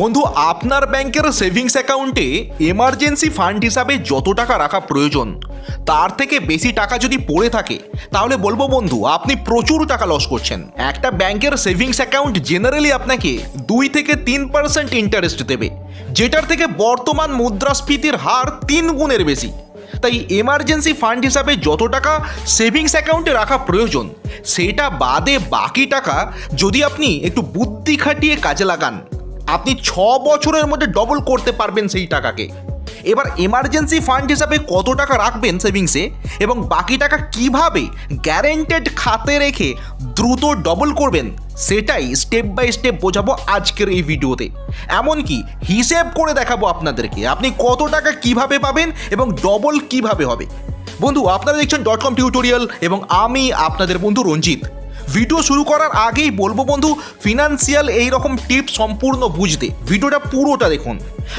বন্ধু, আপনার ব্যাংকের সেভিংস অ্যাকাউন্টে এমার্জেন্সি ফান্ড হিসাবে যত টাকা রাখা প্রয়োজন, তার থেকে বেশি টাকা যদি পড়ে থাকে, তাহলে বলব বন্ধু, আপনি প্রচুর টাকা লস করছেন। একটা ব্যাংকের সেভিংস অ্যাকাউন্ট জেনারেলি আপনাকে দুই থেকে তিন পার্সেন্ট ইন্টারেস্ট দেবে, যেটার থেকে বর্তমান মুদ্রাস্ফীতির হার তিন গুণের বেশি। তাই এমার্জেন্সি ফান্ড হিসাবে যত টাকা সেভিংস অ্যাকাউন্টে রাখা প্রয়োজন, সেটা বাদে বাকি টাকা যদি আপনি একটু বুদ্ধি খাটিয়ে কাজে লাগান। আপনি ছ বছরের মধ্যে ডবল করতে পারবেন সেই টাকাকে। এবার এমার্জেন্সি ফান্ড হিসাবে কত টাকা রাখবেন সেভিংসে এবং বাকি টাকা কীভাবে গ্যারেন্টেড খাতে রেখে দ্রুত ডবল করবেন? সেটাই স্টেপ বাই স্টেপ বোঝাবো আজকের এই ভিডিওতে। এমনকি হিসেব করে দেখাবো আপনাদেরকে আপনি কত টাকা কীভাবে পাবেন এবং ডবল কীভাবে হবে। বন্ধু, আপনারা দেখছেন ডট কম টিউটোরিয়াল এবং আমি আপনাদের বন্ধু রঞ্জিত। ভিডিও শুরু করার আগেই বলব বন্ধু ফিনান্সিয়াল এই রকম টিপ সম্পূর্ণ বুঝতে। ভিডিওটা পুরোটা দেখুন।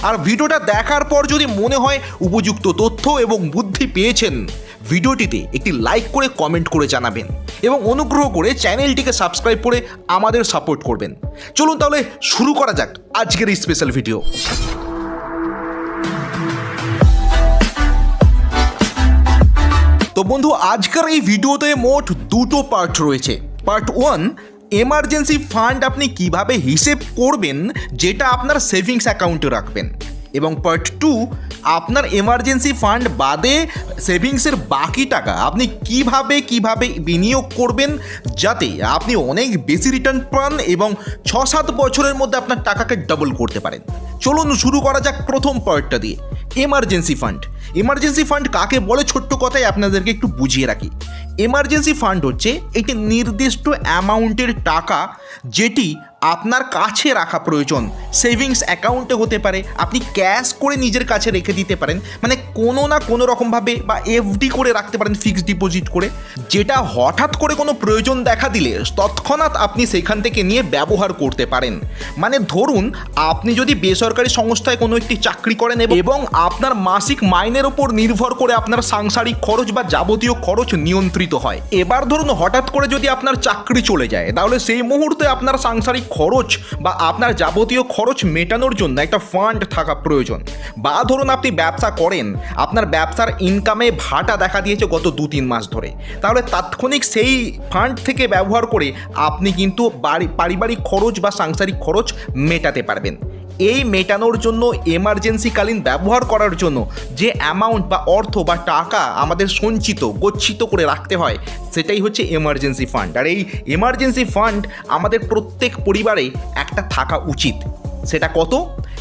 আর ভিডিওটা দেখার পর যদি মনে হয় উপযুক্ত তথ্য এবং বুদ্ধি পেয়েছেন, ভিডিওটিতে একটি লাইক করে কমেন্ট করে জানাবেন এবং অনুগ্রহ করে চ্যানেলটিকে সাবস্ক্রাইব করে আমাদের সাপোর্ট করবেন। চলুন তাহলে শুরু করা যাক আজকের এই স্পেশাল ভিডিও তো বন্ধু, আজকের এই ভিডিওতে মোট দুটো পার্ট রয়েছে। পার্ট ওয়ান এমার্জেন্সি ফান্ড আপনি কীভাবে হিসেব করবেন যেটা আপনার সেভিংস অ্যাকাউন্টে রাখবেন? এবং পার্ট টু আপনার এমার্জেন্সি ফান্ড বাদে সেভিংসের বাকি টাকা আপনি কীভাবে কীভাবে বিনিয়োগ করবেন যাতে আপনি অনেক বেশি রিটার্ন পান এবং ছ সাত বছরের মধ্যে আপনার টাকাকে ডাবল করতে পারেন। চলুন শুরু করা যাক প্রথম পার্টটা দিয়ে। এমার্জেন্সি ফান্ড এমার্জেন্সি ফান্ড কাকে বলে? ছোট্ট কথায় আপনাদেরকে একটু বুঝিয়ে রাখি। এমার্জেন্সি ফান্ড হচ্ছে একটি নির্দিষ্ট অ্যামাউন্টের টাকা যেটি আপনার কাছে রাখা প্রয়োজন। সেভিংস অ্যাকাউন্টে হতে পারে, আপনি ক্যাশ করে নিজের কাছে রেখে দিতে পারেন মানে কোনো না কোনো রকমভাবে বা এফডি করে রাখতে পারেন ফিক্সড ডিপোজিট করে। যেটা হঠাৎ করে কোনো প্রয়োজন দেখা দিলে তৎক্ষণাৎ আপনি সেখান থেকে নিয়ে ব্যবহার করতে পারেন। মানে ধরুন, আপনি যদি বেসরকারি সংস্থায় কোনো একটি চাকরি করেন এবং আপনার মাসিক মাইনের ওপর নির্ভর করে আপনার সাংসারিক খরচ বা যাবতীয় খরচ নিয়ন্ত্রিত হয়। এবার ধরুন, হঠাৎ করে যদি আপনার চাকরি চলে যায়, তাহলে সেই মুহূর্তে আপনার সাংসারিক খরচ বা আপনার যাবতীয় খরচ মেটানোর জন্য একটা ফান্ড থাকা প্রয়োজন। বা ধরুন আপনি ব্যবসা করেন, আপনার ব্যবসার ইনকামে ভাটা দেখা দিয়েছে গত দু তিন মাস ধরে। তাহলে তাৎক্ষণিক সেই ফান্ড থেকে ব্যবহার করে আপনি কিন্তু বাড়ি, পারিবারিক খরচ বা সাংসারিক খরচ মেটাতে পারবেন। এই মেটানোর জন্য এমার্জেন্সিকালীন ব্যবহার করার জন্য যে অ্যামাউন্ট বা অর্থ বা টাকা আমাদের সঞ্চিত, গচ্ছিত করে রাখতে হয়, সেটাই হচ্ছে এমার্জেন্সি ফান্ড আর এই এমার্জেন্সি ফান্ড আমাদের প্রত্যেক পরিবারে একটা থাকা উচিত। সেটা কত?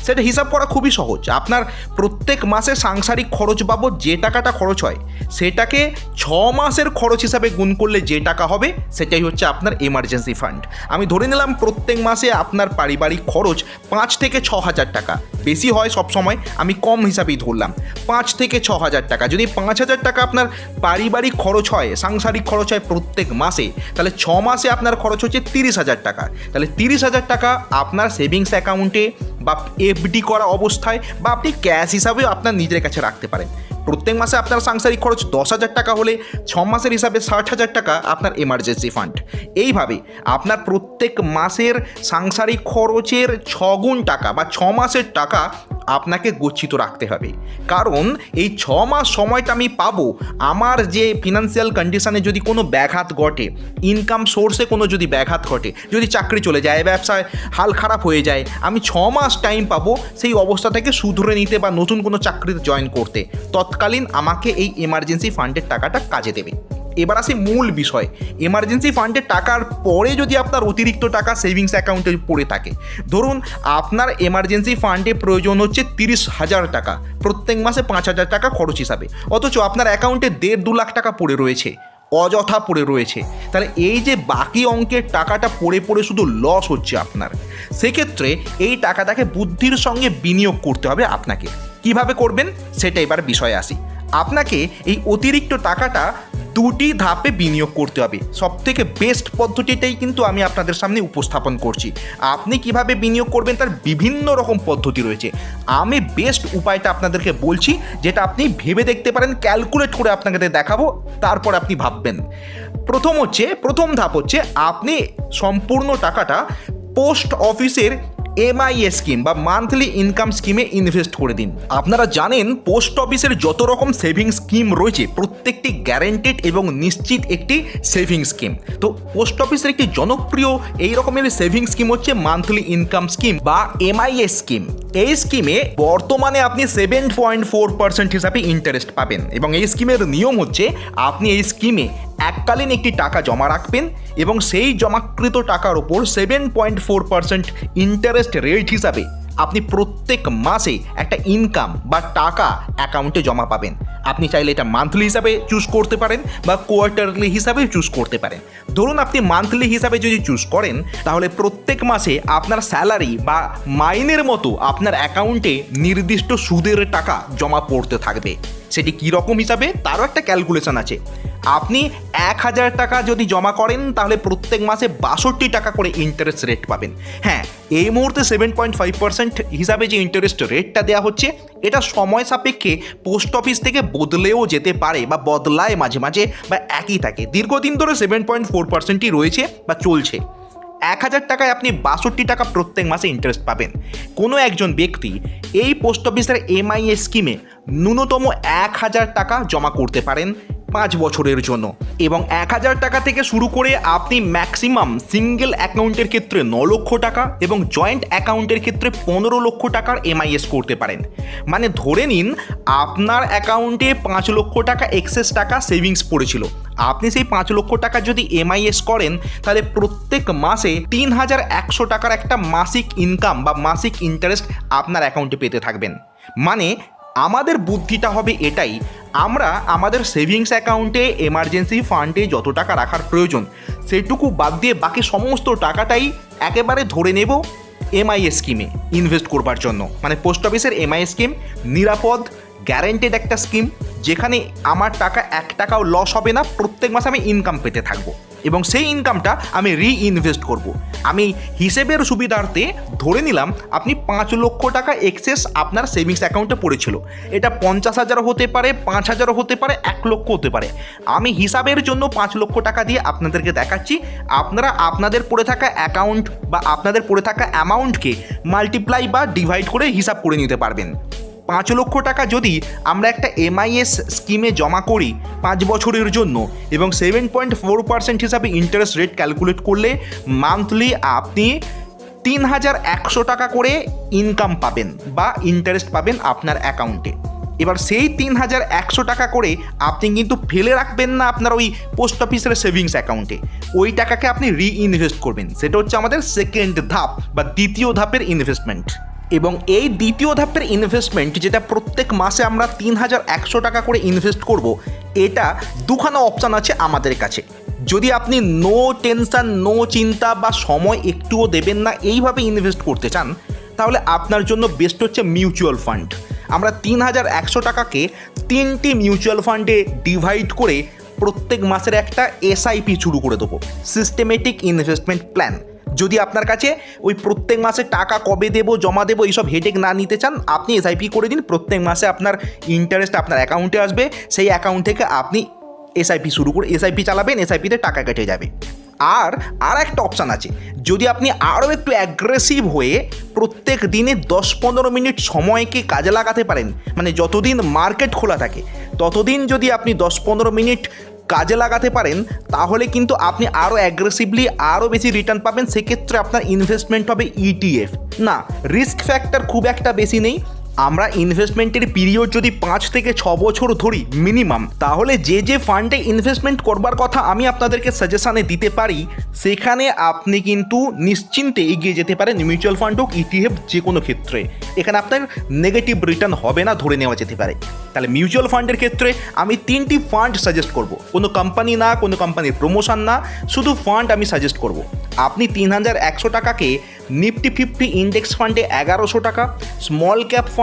সেটা হিসাব করা খুবই সহজ। আপনার প্রত্যেক মাসে সাংসারিক খরচ বাবদ যে টাকাটা খরচ হয়, সেটাকে ছ মাসের খরচ হিসাবে গুণ করলে যে টাকা হবে, সেটাই হচ্ছে আপনার এমার্জেন্সি ফান্ড আমি ধরে নিলাম প্রত্যেক মাসে আপনার পারিবারিক খরচ পাঁচ থেকে ছ হাজার টাকা। বেশি হয় সব সময়, আমি কম হিসাবেই ধরলাম। পাঁচ থেকে ছ হাজার টাকা। যদি পাঁচ হাজার টাকা আপনার পারিবারিক খরচ হয়, সাংসারিক খরচ হয় প্রত্যেক মাসে, তাহলে ছ মাসে আপনার খরচ হচ্ছে তিরিশ হাজার টাকা। তাহলে তিরিশ হাজার টাকা আপনার সেভিংস অ্যাকাউন্টে বা এফডি করা অবস্থায় বা আপনি ক্যাশ হিসাবেও আপনার নিজের কাছে রাখতে পারেন। প্রত্যেক মাসে আপনার সাংসারিক খরচ দশ হাজার টাকা হলে ছ মাসের হিসাবে ষাট হাজার টাকা আপনার এমার্জেন্সি ফান্ড এইভাবে আপনার প্রত্যেক মাসের সাংসারিক খরচের ছগুণ টাকা বা ছ মাসের টাকা আপনাকে গচ্ছিত রাখতে হবে। কারণ এই ছ মাস সময়টা আমি পাবো। আমার যে ফিনান্সিয়াল কন্ডিশনে যদি কোনো ব্যাঘাত ঘটে ইনকাম সোর্সে কোনো যদি ব্যাঘাত ঘটে, যদি চাকরি চলে যায়, ব্যবসায় হাল খারাপ হয়ে যায়, আমি ছ মাস টাইম পাবো সেই অবস্থা থেকে শুধরে নিতে বা নতুন কোনো চাকরিতে জয়েন করতে। তৎকালীন আমাকে এই এমার্জেন্সি ফান্ডের টাকাটা কাজে দেবে। এবার আসি মূল বিষয় এমার্জেন্সি ফান্ডে টাকার পরে যদি আপনার অতিরিক্ত টাকা সেভিংস অ্যাকাউন্টে পড়ে থাকে, ধরুন আপনার এমার্জেন্সি ফান্ডে প্রয়োজন হচ্ছে তিরিশ হাজার টাকা, প্রত্যেক মাসে পাঁচ হাজার টাকা খরচ হিসাবে, অথচ আপনার অ্যাকাউন্টে দেড় দু লাখ টাকা পড়ে রয়েছে, অযথা পড়ে রয়েছে, তাহলে এই যে বাকি অঙ্কের টাকাটা পড়ে পড়ে শুধু লস হচ্ছে আপনার, সেক্ষেত্রে এই টাকাটাকে বুদ্ধির সঙ্গে বিনিয়োগ করতে হবে আপনাকে, কীভাবে করবেন? সেটা এবার বিষয়ে আসি, আপনাকে এই অতিরিক্ত টাকাটা দুটি ধাপে বিনিয়োগ করতে হবে। সব থেকে বেস্ট পদ্ধতিটাই কিন্তু আমি আপনাদের সামনে উপস্থাপন করছি। আপনি কীভাবে বিনিয়োগ করবেন তার বিভিন্ন রকম পদ্ধতি রয়েছে। আমি বেস্ট উপায়টা আপনাদেরকে বলছি, যেটা আপনি ভেবে দেখতে পারেন ক্যালকুলেট করে আপনাকে দেখাবো, তারপর আপনি ভাববেন। প্রথম হচ্ছে, প্রথম ধাপ হচ্ছে, আপনি সম্পূর্ণ টাকাটা পোস্ট অফিসের এমআইএ স্কিম বা মান্থলি ইনকাম স্কিমে ইনভেস্ট করে দিন। আপনারা জানেন পোস্ট অফিসের যত রকম সেভিং স্কিম রয়েছে, প্রত্যেকটি গ্যারেন্টেড এবং নিশ্চিত একটি সেভিং স্কিম তো পোস্ট অফিসের একটি জনপ্রিয় এই রকমের সেভিং স্কিম হচ্ছে মান্থলি ইনকাম স্কিম বা এমআইএ স্কিম এই স্কিমে বর্তমানে আপনি সেভেন পয়েন্ট ফোর পার্সেন্ট হিসাবে ইন্টারেস্ট পাবেন এবং এই স্কিমের নিয়ম হচ্ছে, আপনি এই স্কিমে এককালীন একটি টাকা জমা রাখবেন এবং সেই জমাকৃত টাকার ওপর seven point four percent interest rate হিসাবে আপনি প্রত্যেক মাসে একটা ইনকাম বা টাকা অ্যাকাউন্টে জমা পাবেন। আপনি চাইলে এটা মান্থলি হিসাবে চুজ করতে পারেন বা কোয়ার্টারলি হিসাবে চুজ করতে পারেন। ধরুন আপনি মান্থলি হিসাবে যদি চুজ করেন, তাহলে প্রত্যেক মাসে আপনার স্যালারি বা মাইনের মতো আপনার অ্যাকাউন্টে নির্দিষ্ট সুদের টাকা জমা পড়তে থাকবে। সেটি কী রকম হিসাবে? তারও একটা ক্যালকুলেশন আছে। আপনি এক হাজার টাকা যদি জমা করেন, তাহলে প্রত্যেক মাসে বাষট্টি টাকা করে ইন্টারেস্ট রেট পাবেন। হ্যাঁ এই মুহূর্তে সেভেন পয়েন্ট ফাইভ পার্সেন্ট হিসাবে যে ইন্টারেস্ট রেটটা দেওয়া হচ্ছে, এটা সময় সাপেক্ষে পোস্ট অফিস থেকে বদলেও যেতে পারে বা বদলায় মাঝে মাঝে বা একই থাকে। দীর্ঘদিন ধরে সেভেন পয়েন্ট ফোর পার্সেন্টই রয়েছে বা চলছে। এক হাজার টাকায় আপনি বাষট্টি টাকা প্রত্যেক মাসে ইন্টারেস্ট পাবেন। কোনো একজন ব্যক্তি এই পোস্ট অফিসের এমআইএ স্কিমে ন্যূনতম এক হাজার টাকা জমা করতে পারেন। পাঁচ বছরের জন্য। এবং এক হাজার টাকা থেকে শুরু করে আপনি ম্যাক্সিমাম সিঙ্গেল অ্যাকাউন্টের ক্ষেত্রে ন লক্ষ টাকা এবং জয়েন্ট অ্যাকাউন্টের ক্ষেত্রে পনেরো লক্ষ টাকার এমআইএস করতে পারেন। মানে ধরে নিন, আপনার অ্যাকাউন্টে পাঁচ লক্ষ টাকা এক্সেস টাকা সেভিংস পড়েছিল। আপনি সেই পাঁচ লক্ষ টাকা যদি এমআইএস করেন, তাহলে প্রত্যেক মাসে তিন হাজার একশো টাকার একটা মাসিক ইনকাম বা মাসিক ইন্টারেস্ট আপনার অ্যাকাউন্টে পেতে থাকবেন। মানে আমাদের বুদ্ধিটা হবে এটাই, আমরা আমাদের সেভিংস অ্যাকাউন্টে, এমার্জেন্সি ফান্ডে যত টাকা রাখার প্রয়োজন, সেটুকু বাদ দিয়ে বাকি সমস্ত টাকাটাই একেবারে ধরে নেব এমআইএ স্কিমে ইনভেস্ট করবার জন্য। মানে পোস্ট অফিসের এমআই স্কিম, নিরাপদ গ্যারেন্টেড একটা স্কিম, যেখানে আমার টাকা এক টাকাও লস হবে না, প্রত্যেক মাসে আমি ইনকাম পেতে থাকব। এবং সেই ইনকামটা আমি রিইনভেস্ট করব। আমি হিসেবের সুবিধার্থে ধরে নিলাম, আপনি পাঁচ লক্ষ টাকা এক্সেস আপনার সেভিংস অ্যাকাউন্টে পড়েছিল। এটা পঞ্চাশ হাজারও হতে পারে, পাঁচ হাজারও হতে পারে, এক লক্ষ হতে পারে। আমি হিসাবের জন্য পাঁচ লক্ষ টাকা দিয়ে আপনাদেরকে দেখাচ্ছি, আপনারা আপনাদের পড়ে থাকা অ্যাকাউন্ট বা আপনাদের পড়ে থাকা অ্যামাউন্টকে মাল্টিপ্লাই বা ডিভাইড করে হিসাব করে নিতে পারবেন। পাঁচ লক্ষ টাকা যদি আমরা একটা এমআইএস স্কিমে জমা করি পাঁচ বছরের জন্য এবং সেভেন পয়েন্ট ফোর পার্সেন্ট হিসাবে ইন্টারেস্ট রেট ক্যালকুলেট করলে মান্থলি আপনি তিন হাজার একশো টাকা করে ইনকাম পাবেন বা ইন্টারেস্ট পাবেন আপনার অ্যাকাউন্টে এবার সেই তিন হাজার একশো টাকা করে আপনি কিন্তু ফেলে রাখবেন না আপনার ওই পোস্ট অফিসের সেভিংস অ্যাকাউন্টে ওই টাকাকে আপনি রিইনভেস্ট করবেন। সেটা হচ্ছে আমাদের সেকেন্ড ধাপ বা দ্বিতীয় ধাপের ইনভেস্টমেন্ট এবং এই দ্বিতীয় ধাপের ইনভেস্টমেন্ট যেটা প্রত্যেক মাসে আমরা তিন হাজার একশো টাকা করে ইনভেস্ট করব, এটা দুখানা অপশান আছে আমাদের কাছে। যদি আপনি নো টেনশন নো চিন্তা বা সময় একটুও দেবেন না, এইভাবে ইনভেস্ট করতে চান, তাহলে আপনার জন্য বেস্ট হচ্ছে মিউচুয়াল ফান্ড আমরা তিন হাজার একশো টাকাকে তিনটি মিউচুয়াল ফান্ডে ডিভাইড করে প্রত্যেক মাসের একটা এসআইপি শুরু করে দেবো। সিস্টেমেটিক ইনভেস্টমেন্ট প্ল্যান যদি আপনার কাছে ওই প্রত্যেক মাসে টাকা কবে দেবো, জমা দেবো, এইসব হেডেক না নিতে চান, আপনি এসআইপি করে দিন। প্রত্যেক মাসে আপনার ইন্টারেস্ট আপনার অ্যাকাউন্টে আসবে। সেই অ্যাকাউন্ট থেকে আপনি এসআইপি শুরু করে এসআইপি চালাবেন এসআইপিতে টাকা কেটে যাবে। আর আর একটা অপশান আছে। যদি আপনি আরও একটু অ্যাগ্রেসিভ হয়ে প্রত্যেক দিনে দশ পনেরো মিনিট সময়কে কাজে লাগাতে পারেন মানে যতদিন মার্কেট খোলা থাকে, ততদিন যদি আপনি দশ পনেরো মিনিট কাজে লাগাতে পারেন, তাহলে কিন্তু আপনি আরও অ্যাগ্রেসিভলি আরও বেশি রিটার্ন পাবেন। সেক্ষেত্রে আপনার ইনভেস্টমেন্ট হবে ইটিএফ না রিস্ক ফ্যাক্টর খুব একটা বেশি নেই। আমরা ইনভেস্টমেন্টের পিরিয়ড যদি পাঁচ থেকে ছ বছর ধরি মিনিমাম তাহলে যে যে ফান্ডে ইনভেস্টমেন্ট করবার কথা আমি আপনাদেরকে সাজেশানে দিতে পারি, সেখানে আপনি কিন্তু নিশ্চিন্তে এগিয়ে যেতে পারেন মিউচুয়াল ফান্ড হোক ইটিএফ যে কোনো ক্ষেত্রে। এখানে আপনার নেগেটিভ রিটার্ন হবে না, ধরে নেওয়া যেতে পারে। তাহলে মিউচুয়াল ফান্ডের ক্ষেত্রে আমি তিনটি ফান্ড সাজেস্ট করব। কোনো কোম্পানি না, কোনো কোম্পানির প্রমোশন না, শুধু ফান্ড আমি সাজেস্ট করব। আপনি তিন হাজার একশো টাকাকে নিফটি ফিফটি ইন্ডেক্স ফান্ডে এগারোশো টাকা স্মল ক্যাপ ফান্ডে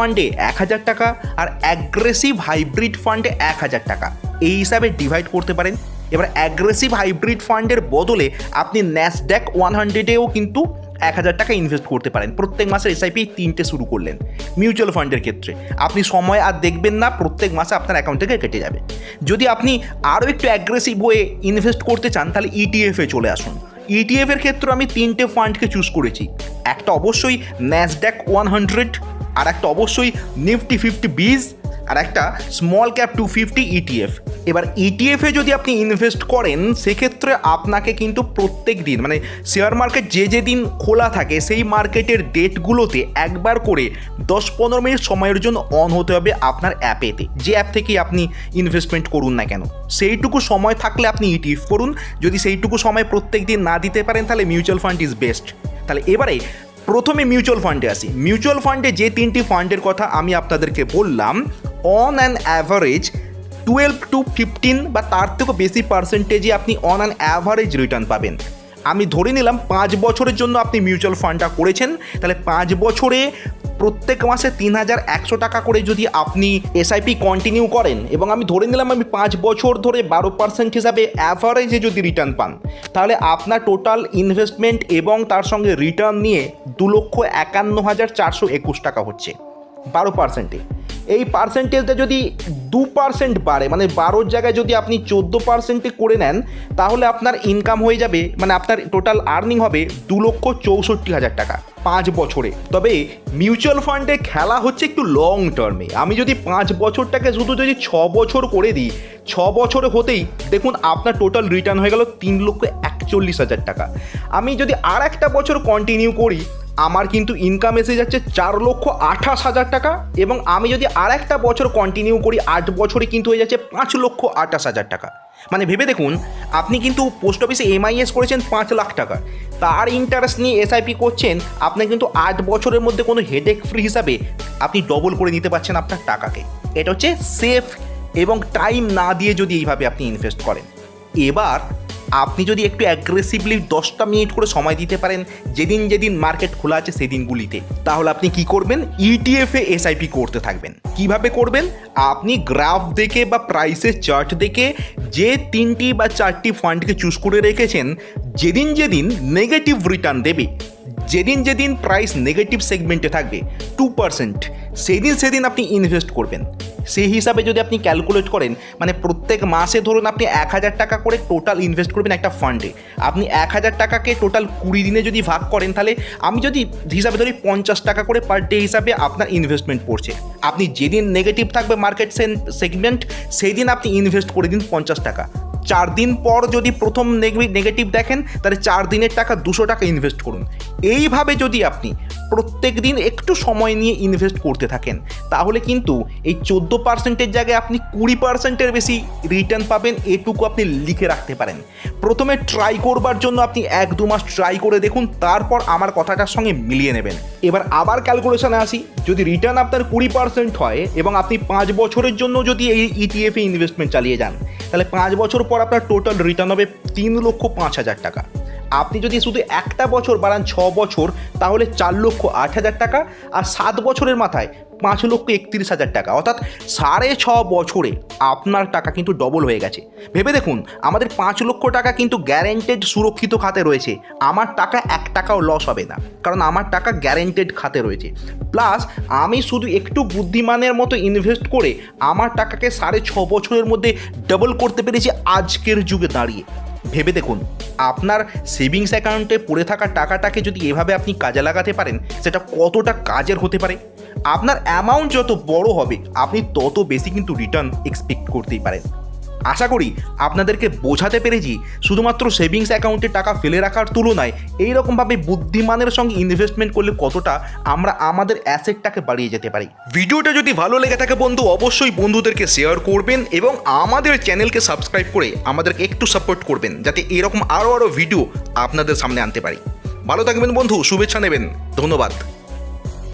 এক হাজার টাকা আর অ্যাগ্রেসিভ হাইব্রিড ফান্ডে এক হাজার টাকা। এই হিসাবে ডিভাইড করতে পারেন। এবার অ্যাগ্রেসিভ হাইব্রিড ফান্ডের বদলে আপনি ন্যাসড্যাক ওয়ান হান্ড্রেডেও কিন্তু এক হাজার টাকা ইনভেস্ট করতে পারেন। প্রত্যেক মাসে এসআইপি তিনটে শুরু করলেন মিউচুয়াল ফান্ডের ক্ষেত্রে। আপনি সময় আর দেখবেন না, প্রত্যেক মাসে আপনার অ্যাকাউন্ট থেকে কেটে যাবে। যদি আপনি আরও একটু অ্যাগ্রেসিভ হয়ে ইনভেস্ট করতে চান, তাহলে ইটিএফে চলে আসুন। ইটিএফের ক্ষেত্রে আমি তিনটে ফান্ডকে চুজ করেছি। একটা অবশ্যই ন্যাসড্যাক ওয়ান হান্ড্রেড আর একটা অবশ্যই নিফটি ফিফটি বিজ আর একটা small cap two fifty ETF এবার ইটিএফে যদি আপনি ইনভেস্ট করেন, সেক্ষেত্রে আপনাকে কিন্তু প্রত্যেক দিন মানে শেয়ার মার্কেট যে যে দিন খোলা থাকে, সেই মার্কেটের ডেটগুলোতে একবার করে দশ পনেরো মিনিট সময়ের জন্য অন হতে হবে আপনার অ্যাপেতে যে অ্যাপ থেকে আপনি ইনভেস্টমেন্ট করুন না কেন। সেইটুকু সময় থাকলে আপনি ইটিএফ করুন। যদি সেইটুকু সময় প্রত্যেক দিন না দিতে পারেন, তাহলে মিউচুয়াল ফান্ড ইজ বেস্ট তাহলে এবারে প্রথমে মিউচুয়াল ফান্ডে আসি। মিউচুয়াল ফান্ডে যে তিনটি ফান্ডের কথা আমি আপনাদেরকে বললাম on an average twelve to fifteen বা তার থেকেও বেশি পার্সেন্টেজে আপনি অন অ্যান অ্যাভারেজ রিটার্ন পাবেন। আমি ধরে নিলাম পাঁচ বছরের জন্য আপনি মিউচুয়াল ফান্ডটা করেছেন, তাহলে পাঁচ বছরে প্রত্যেক মাসে তিন হাজার একশো টাকা করে যদি আপনি এসআইপি কন্টিনিউ করেন এবং আমি ধরে নিলাম আমি পাঁচ বছর ধরে বারো পার্সেন্ট হিসাবে অ্যাভারেজে যদি রিটার্ন পান, তাহলে আপনার টোটাল ইনভেস্টমেন্ট এবং তার সঙ্গে রিটার্ন নিয়ে দু লক্ষ একান্ন হাজার চারশো একুশ টাকা হচ্ছে, বারো পার্সেন্টে এই পার্সেন্টেজটা যদি দু পার্সেন্ট বাড়ে মানে বারোর জায়গায় যদি আপনি চোদ্দ পার্সেন্টে করে নেন, তাহলে আপনার ইনকাম হয়ে যাবে মানে আপনার টোটাল আর্নিং হবে দু লক্ষ চৌষট্টি হাজার টাকা পাঁচ বছরে। তবে মিউচুয়াল ফান্ডে খেলা হচ্ছে একটু লং টার্মে আমি যদি পাঁচ বছরটাকে শুধু যদি ছ বছর করে দিই, ছ বছরে হতেই দেখুন আপনার টোটাল রিটার্ন হয়ে গেল তিন লক্ষ একচল্লিশ হাজার টাকা। আমি যদি আর একটা বছর কন্টিনিউ করি আমার কিন্তু ইনকাম এসে যাচ্ছে চার লক্ষ আঠাশ হাজার টাকা এবং আমি যদি আর একটা বছর কন্টিনিউ করি, আট বছরে কিন্তু হয়ে যাচ্ছে পাঁচ লক্ষ আঠাশ হাজার টাকা। মানে ভেবে দেখুন, আপনি কিন্তু পোস্ট অফিসে এমআইএস করেছেন পাঁচ লাখ টাকা। তার ইন্টারেস্ট নিয়ে এসআইপি করছেন আপনি কিন্তু আট বছরের মধ্যে কোনো হেডেক ফ্রি হিসাবে আপনি ডবল করে নিতে পারছেন আপনার টাকাকে। এটা হচ্ছে সেফ এবং টাইম না দিয়ে যদি এইভাবে আপনি ইনভেস্ট করেন। এবার আপনি যদি একটু অ্যাগ্রেসিভলি দশটা মিনিট করে সময় দিতে পারেন, যেদিন যেদিন মার্কেট খোলা আছে সেদিনগুলিতে, তাহলে আপনি কি করবেন? E ইটিএফে এসআইপি করতে থাকবেন। কীভাবে করবেন? আপনি গ্রাফ দেখে বা প্রাইসের চার্ট দেখে যে তিনটি বা চারটি ফান্ডকে চুজ করে রেখেছেন, যেদিন যেদিন নেগেটিভ রিটার্ন দেবে। যেদিন যেদিন প্রাইস নেগেটিভ সেগমেন্টে থাকবে টু পার্সেন্ট সেদিন সেদিন আপনি ইনভেস্ট করবেন। সেই হিসাবে যদি আপনি ক্যালকুলেট করেন মানে প্রত্যেক মাসে ধরুন আপনি এক হাজার টাকা করে টোটাল ইনভেস্ট করবেন একটা ফান্ডে আপনি এক হাজার টাকাকে টোটাল কুড়ি দিনে যদি ভাগ করেন, তাহলে আমি যদি হিসাবে ধরি পঞ্চাশ টাকা করে পার ডে হিসাবে আপনার ইনভেস্টমেন্ট পড়ছে। আপনি যেদিন নেগেটিভ থাকবে মার্কেট সেগমেন্ট সেই দিন আপনি ইনভেস্ট করে দিন পঞ্চাশ টাকা। চার দিন পর যদি প্রথম নেগেটিভ দেখেন, তাহলে চার দিনের টাকা দুশো টাকা ইনভেস্ট করুন। এইভাবে যদি আপনি প্রত্যেক দিন একটু সময় নিয়ে ইনভেস্ট করতে থাকেন, তাহলে কিন্তু এই চোদ্দ পার্সেন্টের জায়গায় আপনি কুড়ি পার্সেন্টের বেশি রিটার্ন পাবেন, এটুকু আপনি লিখে রাখতে পারেন। প্রথমে ট্রাই করবার জন্য আপনি এক দু মাস ট্রাই করে দেখুন, তারপর আমার কথাটার সঙ্গে মিলিয়ে নেবেন। এবার আবার ক্যালকুলেশনে আসি, যদি রিটার্ন আপনার কুড়ি পার্সেন্ট হয় এবং আপনি পাঁচ বছরের জন্য যদি এই E ইটিএফে ইনভেস্টমেন্ট চালিয়ে যান তাহলে পাঁচ বছর পর আপনার টোটাল রিটার্ন হবে তিন লক্ষ পাঁচ হাজার টাকা। আপনি যদি শুধু একটা বছর বাড়ান ছ বছর, তাহলে চার লক্ষ আট হাজার টাকা, আর সাত বছরের মাথায় পাঁচ লক্ষ একত্রিশ হাজার টাকা। অর্থাৎ সাড়ে ছ বছরে আপনার টাকা কিন্তু ডবল হয়ে গেছে। ভেবে দেখুন, আমাদের পাঁচ লক্ষ টাকা কিন্তু গ্যারেন্টেড সুরক্ষিত খাতে রয়েছে। আমার টাকা এক টাকাও লস হবে না, কারণ আমার টাকা গ্যারেন্টেড খাতে রয়েছে। প্লাস আমি শুধু একটু বুদ্ধিমানের মতো ইনভেস্ট করে আমার টাকাকে সাড়ে ছ বছরের মধ্যে ডবল করতে পেরেছি আজকের যুগে দাঁড়িয়ে। ভেবে দেখুন, আপনার সেভিংস অ্যাকাউন্টে পড়ে থাকা টাকাটাকে যদি এভাবে আপনি কাজে লাগাতে পারেন, সেটা কতটা কাজের হতে পারে? আপনার অ্যামাউন্ট যত বড় হবে, আপনি তত বেশি কিন্তু রিটার্ন এক্সপেক্ট করতেই পারেন। আশা করি আপনাদেরকে বোঝাতে পেরেছি, শুধুমাত্র সেভিংস অ্যাকাউন্টে টাকা ফেলে রাখার তুলনায় এইরকমভাবে বুদ্ধিমানের সঙ্গে ইনভেস্টমেন্ট করলে কতটা আমরা আমাদের অ্যাসেটটাকে বাড়িয়ে যেতে পারি। ভিডিওটা যদি ভালো লেগে থাকে বন্ধু, অবশ্যই বন্ধুদেরকে শেয়ার করবেন এবং আমাদের চ্যানেলকে সাবস্ক্রাইব করে আমাদেরকে একটু সাপোর্ট করবেন, যাতে এরকম আরও আরও ভিডিও আপনাদের সামনে আনতে পারি। ভালো থাকবেন বন্ধু, শুভেচ্ছা নেবেন, ধন্যবাদ।